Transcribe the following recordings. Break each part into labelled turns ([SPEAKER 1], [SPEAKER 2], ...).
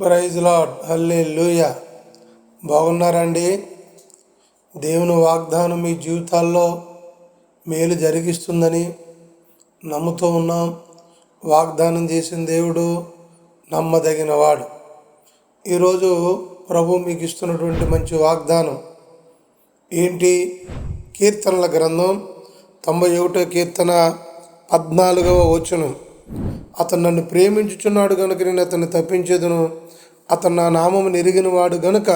[SPEAKER 1] Praise lord హల్లే లూయ బాగున్నారండి? దేవుని వాగ్దానం మీ జీవితాల్లో మేలు జరిగిస్తుందని నమ్ముతూ ఉన్నాం. వాగ్దానం చేసిన దేవుడు నమ్మదగినవాడు. ఈరోజు ప్రభు మీకు ఇస్తున్నటువంటి మంచి వాగ్దానం ఏంటి? కీర్తనల గ్రంథం తొంభై ఒకటో కీర్తన పద్నాలుగవ వచనం. అతను నన్ను ప్రేమించుచున్నాడు గనుక నేను అతన్ని తప్పించేదను. అతను నా నామము నెరిగినవాడు గనుక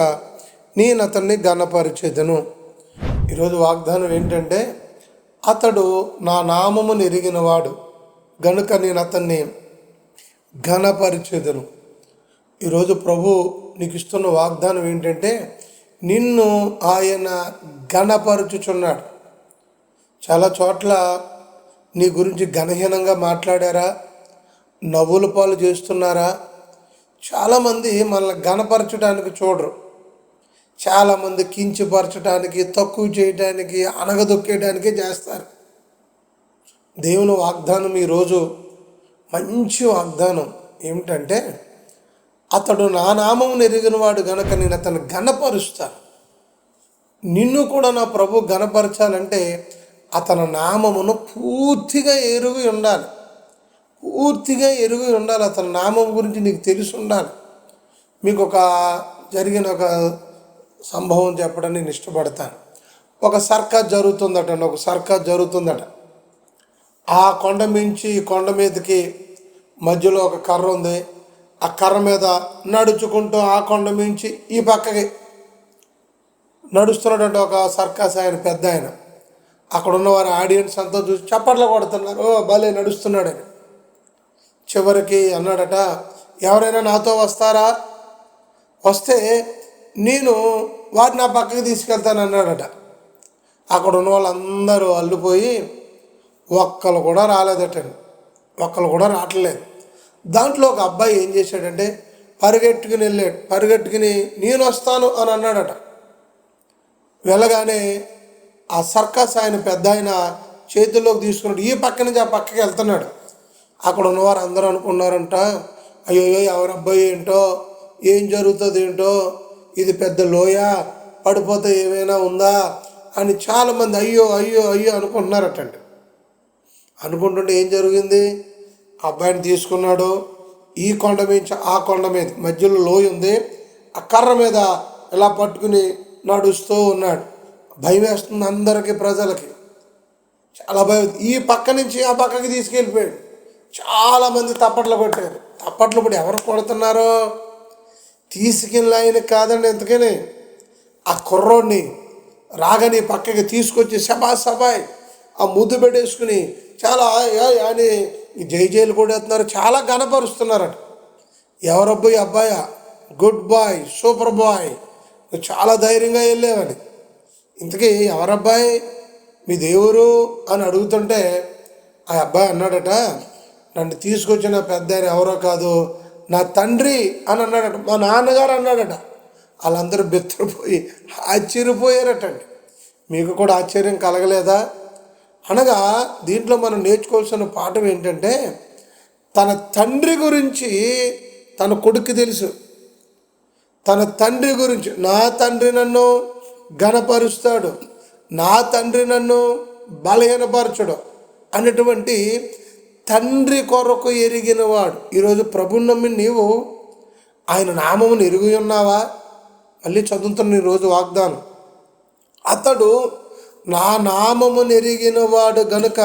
[SPEAKER 1] నేను అతన్ని ఘనపరిచేదను. ఈరోజు వాగ్దానం ఏంటంటే అతడు నా నామము నెరిగినవాడు గనుక నేను అతన్ని ఘనపరిచేదను. ఈరోజు ప్రభు నీకు ఇస్తున్న వాగ్దానం ఏంటంటే నిన్ను ఆయన ఘనపరుచుచున్నాడు. చాలా చోట్ల నీ గురించి ఘనహీనంగా మాట్లాడారా? నవ్వుల పాలు చేస్తున్నారా? చాలామంది మనల్ని గణపరచడానికి చూడరు. చాలామంది కించపరచడానికి తక్కువ చేయడానికి అనగదొక్కేయడానికే చేస్తారు. దేవుని వాగ్దానం ఈరోజు మంచి వాగ్దానం ఏమిటంటే అతడు నా నామం ఎరిగిన వాడు గనక నేను అతను గణపరుస్తాను నిన్ను కూడా నా ప్రభు ఘనపరచాలంటే అతని నామమును పూర్తిగా ఎరుగి ఉండాలి. పూర్తిగా ఎరుగు ఉండాలి. అతని నామం గురించి నీకు తెలిసి ఉండాలి. మీకు ఒక జరిగిన ఒక సంభవం చెప్పడం నేను ఇష్టపడతాను. ఒక సర్కస్ జరుగుతుందట ఒక సర్కస్ జరుగుతుందట. ఆ కొండ మించి ఈ కొండ మీదకి మధ్యలో ఒక కర్ర ఉంది. ఆ కర్ర మీద నడుచుకుంటూ ఆ కొండ మించి ఈ పక్కకి నడుస్తున్నటువంటి ఒక సర్కస్ ఆయన పెద్ద ఆయన. అక్కడ ఉన్నవారు ఆడియన్స్ అంతా చూసి చప్పట్లు కొడుతున్నారు. ఓ భలే నడుస్తున్నాడని. చివరికి అన్నాడట ఎవరైనా నాతో వస్తారా? వస్తే నేను వారిని నా పక్కకి తీసుకెళ్తాను అన్నాడట. అక్కడ ఉన్న వాళ్ళందరూ అల్లుపోయి ఒక్కరు కూడా రాలేదటండి. ఒక్కరు కూడా రావట్లేదు. దాంట్లో ఒక అబ్బాయి ఏం చేశాడంటే పరిగెట్టుకుని వెళ్ళాడు. పరిగెట్టుకుని నేను వస్తాను అని అన్నాడట. వెళ్ళగానే ఆ సర్కస్ ఆయన పెద్ద ఆయన చేతుల్లోకి తీసుకున్నాడు. ఈ పక్క నుంచి ఆ పక్కకి వెళ్తున్నాడు. అక్కడ ఉన్నవారు అందరూ అనుకున్నారంట అయ్యో ఎవరి అబ్బాయి ఏంటో? ఏం జరుగుతుంది ఏంటో? ఇది పెద్ద లోయ పడిపోతే ఏమైనా ఉందా? అని చాలామంది అయ్యో అయ్యో అయ్యో అనుకుంటున్నారటండి. అనుకుంటుంటే ఏం జరిగింది? ఆ అబ్బాయిని తీసుకున్నాడు. ఈ కొండ మీద ఆ కొండ మీద మధ్యలో లోయ ఉంది. ఆ కర్ర మీద ఇలా పట్టుకుని నడుస్తూ ఉన్నాడు. భయం వేస్తుంది అందరికీ ప్రజలకి. చాలా భయం. ఈ పక్క నుంచి ఆ పక్కకి తీసుకెళ్ళిపోయాడు. చాలామంది తప్పట్లు కొట్టారు. తప్పట్లు ఇప్పుడు ఎవరు కొడుతున్నారో? తీసుకెళ్ళి ఆయన కాదండి ఎందుకని ఆ కుర్రోడిని రాగని పక్కకి తీసుకొచ్చి సభా సభాయ్ ఆ ముద్దు పెట్టేసుకుని చాలా ఏ- అని జై జైలు కొడేస్తున్నారు చాలా గనపరుస్తున్నారట ఎవరబ్బాయి అబ్బాయా? Good boy super boy. నువ్వు చాలా ధైర్యంగా వెళ్ళేవని. ఇంతకీ ఎవరబ్బాయి? మీ దేవురు అని అడుగుతుంటే ఆ అబ్బాయి అన్నాడట నన్ను తీసుకొచ్చిన పెద్ద ఎవరో కాదు నా తండ్రి అని అన్నాడట. మా నాన్నగారు అన్నాడట. వాళ్ళందరూ బెత్తరిపోయి ఆశ్చర్యపోయారటండి. మీకు కూడా ఆశ్చర్యం కలగలేదా? అనగా దీంట్లో మనం నేర్చుకోవాల్సిన పాఠం ఏంటంటే తన తండ్రి గురించి తన కొడుకు తెలుసు. తన తండ్రి గురించి నా తండ్రి నన్ను ఘనపరుస్తాడు. నా తండ్రి నన్ను బలహీనపరచడు అనేటువంటి తండ్రి కొరకు ఎరిగినవాడు. ఈరోజు ప్రభుని నమ్మి నీవు ఆయన నామమును ఎరిగి ఉన్నావా? మళ్ళీ చదువుతున్న ఈరోజు వాగ్దానం. అతడు నా నామమును ఎరిగినవాడు గనుక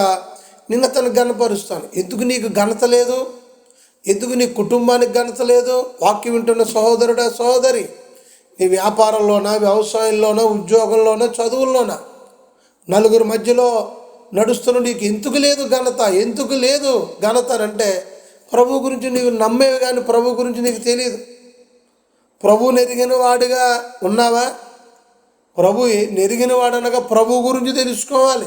[SPEAKER 1] నిన్న అతను గనపరుస్తాను ఎందుకు నీకు ఘనత లేదు? ఎందుకు నీ కుటుంబానికి ఘనత లేదు? వాక్యం వింటున్న సహోదరుడా సహోదరి నీ వ్యాపారంలోనా వ్యవసాయంలోనా ఉద్యోగంలోనా చదువుల్లోనా? నలుగురు మధ్యలో నడుస్తున్న నీకు ఎందుకు లేదు ఘనత? ఎందుకు లేదు ఘనత అని అంటే ప్రభు గురించి నీవు నమ్మేవి కానీ ప్రభు గురించి నీకు తెలియదు ప్రభు నెరిగిన వాడిగా ఉన్నావా? ప్రభు నెరిగిన వాడనగా ప్రభు గురించి తెలుసుకోవాలి.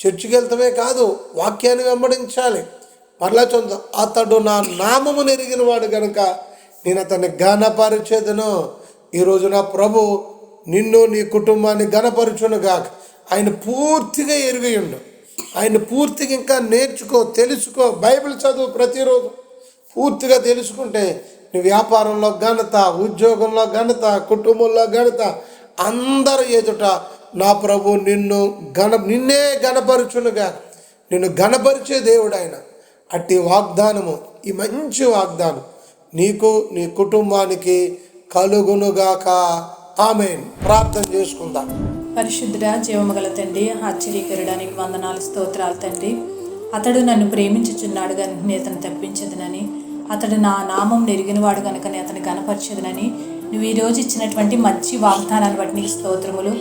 [SPEAKER 1] చర్చికి వెళ్తమే కాదు వాక్యాన్ని వెంబడించాలి. మరలా చదువు అతడు నా నామము నెరిగిన వాడు కనుక నేను అతన్ని ఘనపరిచేదను. ఈరోజు నా ప్రభు నిన్ను నీ కుటుంబాన్ని ఘనపరచును గాక ఆయన పూర్తిగా ఎరిగియుండు ఆయన పూర్తిగా ఇంకా నేర్చుకో తెలుసుకో బైబిల్ చదువు ప్రతిరోజు. పూర్తిగా తెలుసుకుంటే నీ వ్యాపారంలో ఘనత ఉద్యోగంలో ఘనత కుటుంబంలో ఘనత అందరూ ఎదుట నా ప్రభు నిన్ను గణ నిన్నే గణపరుచునుగా నిన్ను గణపరిచే దేవుడు ఆయన అట్టి వాగ్దానము ఈ మంచి వాగ్దానం నీకు నీ కుటుంబానికి కలుగునుగాక. ఆమె ప్రార్థన చేసుకుందాం.
[SPEAKER 2] పరిశుద్ధుడ జీవమగల తండ్రి ఆశ్చర్యకరడానికి వందనాలు స్తోత్రాలు తండ్రి. అతడు నన్ను ప్రేమించుచున్నాడు కనుక అతను తప్పించదునని అతడు నా నామం నెరిగినవాడు కనుకనే అతను కనపరచదునని నువ్వు ఈరోజు ఇచ్చినటువంటి మంచి వాగ్దానాన్ని బట్టి నీకు స్తోత్రములు.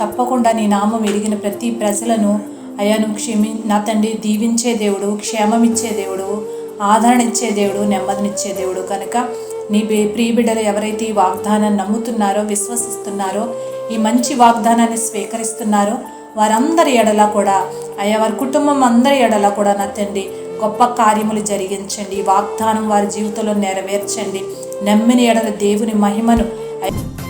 [SPEAKER 2] తప్పకుండా నీ నామం ఎరిగిన ప్రతి ప్రజలను అయ్యా నువ్వు క్షమి నా తండ్రి దీవించే దేవుడు క్షేమమిచ్చే దేవుడు ఆదరణ ఇచ్చే దేవుడు నెమ్మదినిచ్చే దేవుడు కనుక నీ ప్రియబిడ్డలు ఎవరైతే ఈ వాగ్దానాన్ని నమ్ముతున్నారో విశ్వసిస్తున్నారో ఈ మంచి వాగ్దానాన్ని స్వీకరిస్తున్నారో వారందరి ఎడల కూడా అయ్యా వారి కుటుంబం అందరి ఎడల కూడా నా తండ్రి గొప్ప కార్యములు జరిగించండి. వాగ్దానం వారి జీవితంలో నెరవేర్చండి. నమ్మిన ఎడల దేవుని మహిమను అయ్యా